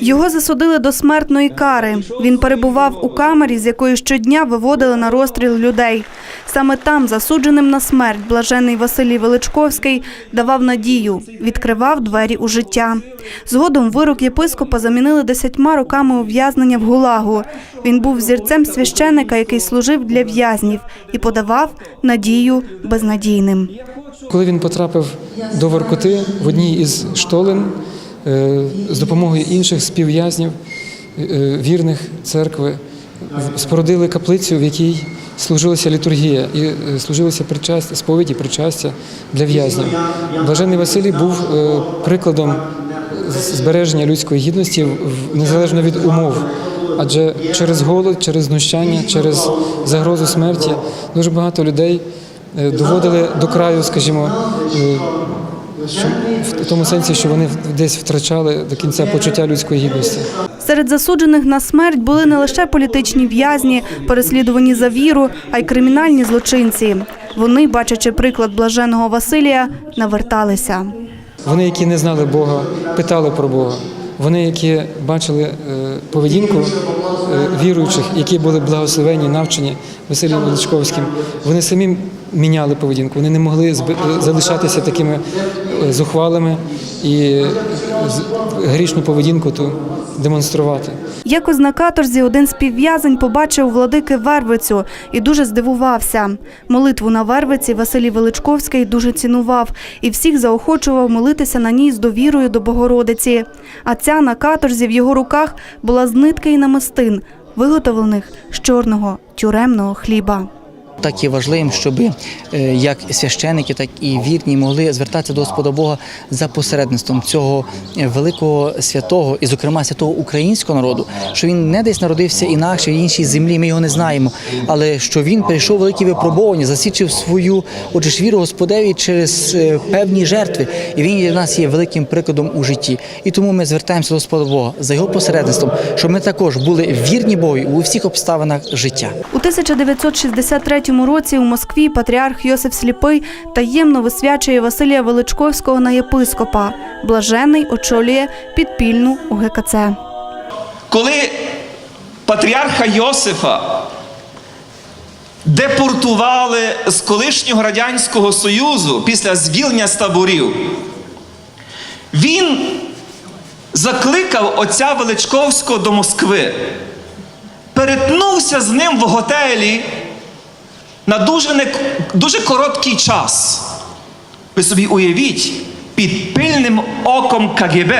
Його засудили до смертної кари. Він перебував у камері, з якої щодня виводили на розстріл людей. Саме там, засудженим на смерть, блажений Василій Величковський давав надію, відкривав двері у життя. Згодом вирок єпископа замінили десятьма роками ув'язнення в Гулагу. Він був зірцем священика, який служив для в'язнів і подавав надію безнадійним. Коли він потрапив до Воркути в одній із штолен з допомогою інших співв'язнів е, вірних церкви, спорудили каплицю, в якій служилася літургія і е, служилося причастя, сповіді причастя для в'язнів. Блажений Василій був е, прикладом збереження людської гідності незалежно від умов. Адже через голод, через знущання, через загрозу смерті дуже багато людей е, доводили до краю, скажімо, е, що в тому сенсі, що вони десь втрачали до кінця почуття людської гідності. Серед засуджених на смерть були не лише політичні в'язні, переслідувані за віру, а й кримінальні злочинці. Вони, бачачи приклад блаженого Василія, наверталися. Вони, які не знали Бога, питали про Бога. Вони, які бачили е, поведінку е, віруючих, які були благословені, навчені Василієм Величковським, вони самі міняли поведінку. Вони не могли зб- залишатися такими е, зухвалими і е, з- грішну поведінку ту демонструвати. Якось на каторзі один співв'язень побачив владики Вервицю і дуже здивувався. Молитву на Вервиці Василій Величковський дуже цінував і всіх заохочував молитися на ній з довірою до Богородиці. А ця на каторзі в його руках була з нитки і намистин, виготовлених з чорного тюремного хліба. Так є важливим, щоб е, як священики, так і вірні могли звертатися до Господа Бога за посередництвом цього е, великого святого, і, зокрема, святого українського народу, що він не десь народився інакше в іншій землі. Ми його не знаємо, але що він прийшов великі випробування, засвідчив свою отже ж віру Господеві через е, певні жертви, і він для нас є великим прикладом у житті. І тому ми звертаємося до Господа Бога за його посередництвом, щоб ми також були вірні Богу у всіх обставинах життя. У 1963 році у Москві патріарх Йосиф Сліпий таємно висвячує Василія Величковського на єпископа. Блажений очолює підпільну УГКЦ. коли патріарха Йосифа депортували з колишнього Радянського Союзу після звільнення з таборів, він закликав отця Величковського до Москви, перетнувся з ним в готелі на дуже, не, дуже короткий час. Ви собі уявіть, під пильним оком КГБ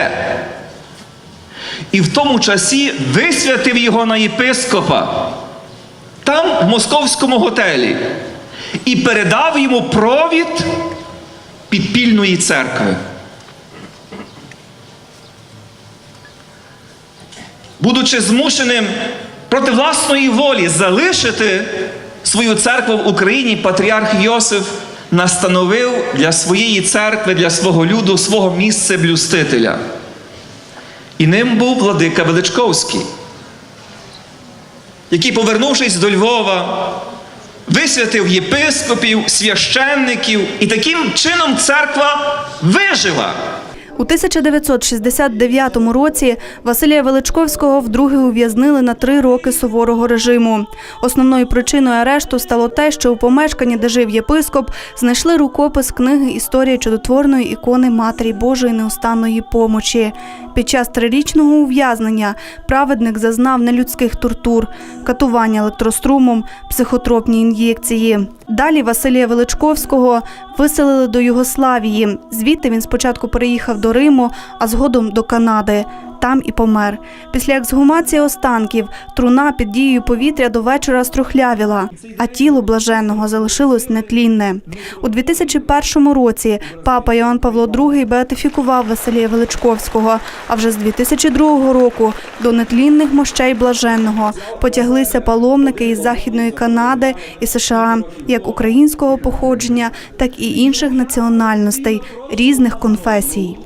і в тому часі висвятив його на єпископа там, в московському готелі, і передав йому провід підпільної церкви. Будучи змушеним проти власної волі залишити свою церкву в Україні, патріарх Йосиф настановив для своєї церкви, для свого люду, свого місця блюстителя. І ним був владика Величковський, який, повернувшись до Львова, висвятив єпископів, священників, і таким чином церква вижила. У 1969 році Василія Величковського вдруге ув'язнили на три роки суворого режиму. Основною причиною арешту стало те, що у помешканні, де жив єпископ, знайшли рукопис книги Історія чудотворної ікони Матері Божої неустанної помочі. Під час трирічного ув'язнення праведник зазнав нелюдських тортур, катування електрострумом, психотропні ін'єкції. Далі Василія Величковського виселили до Югославії. Звідти він спочатку переїхав до Риму, а згодом до Канади. Там і помер. Після ексгумації останків труна під дією повітря до вечора струхлявіла, а тіло блаженного залишилось нетлінне. У 2001 році папа Йоанн Павло II беатифікував Василія Величковського. А вже з 2002 року до нетлінних мощей блаженного потяглися паломники із Західної Канади і США, як українського походження, так і інших національностей різних конфесій.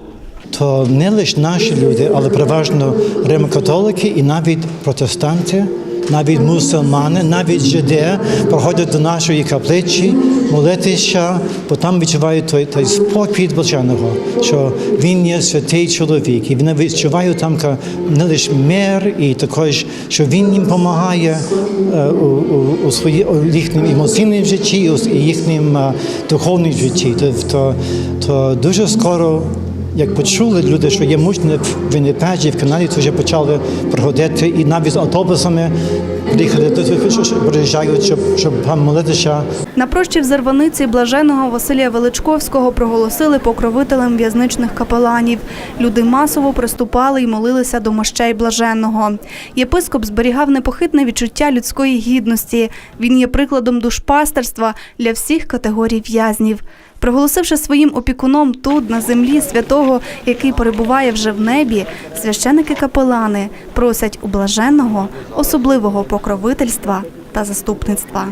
То не лише наші люди, але переважно римокатолики і навіть протестанти навіть мусульмани, навіть жиди приходять до нашої капличі, молитися, бо там відчувають той, той спокій від блаженого, що він є святий чоловік, і вони відчувають там не лише мир, і також, що він їм допомагає е, у, у, у, свої, у їхньому емоційному житті, у їхньому е, духовному житті. То, то, то дуже скоро як почули люди, що є мужні в Віннипеді, в Канаді, то вже почали приходити і навіть з автобусами приїхали приїжджають, щоб, щоб молитися. На прощі в Зарваниці блаженого Василія Величковського проголосили покровителем в'язничних капеланів. Люди масово приступали і молилися до мощей блаженного. Єпископ зберігав непохитне відчуття людської гідності. Він є прикладом душпастерства для всіх категорій в'язнів. Проголосивши своїм опікуном тут, на землі святого, який перебуває вже в небі, священики капелани просять у блаженного особливого покровительства та заступництва.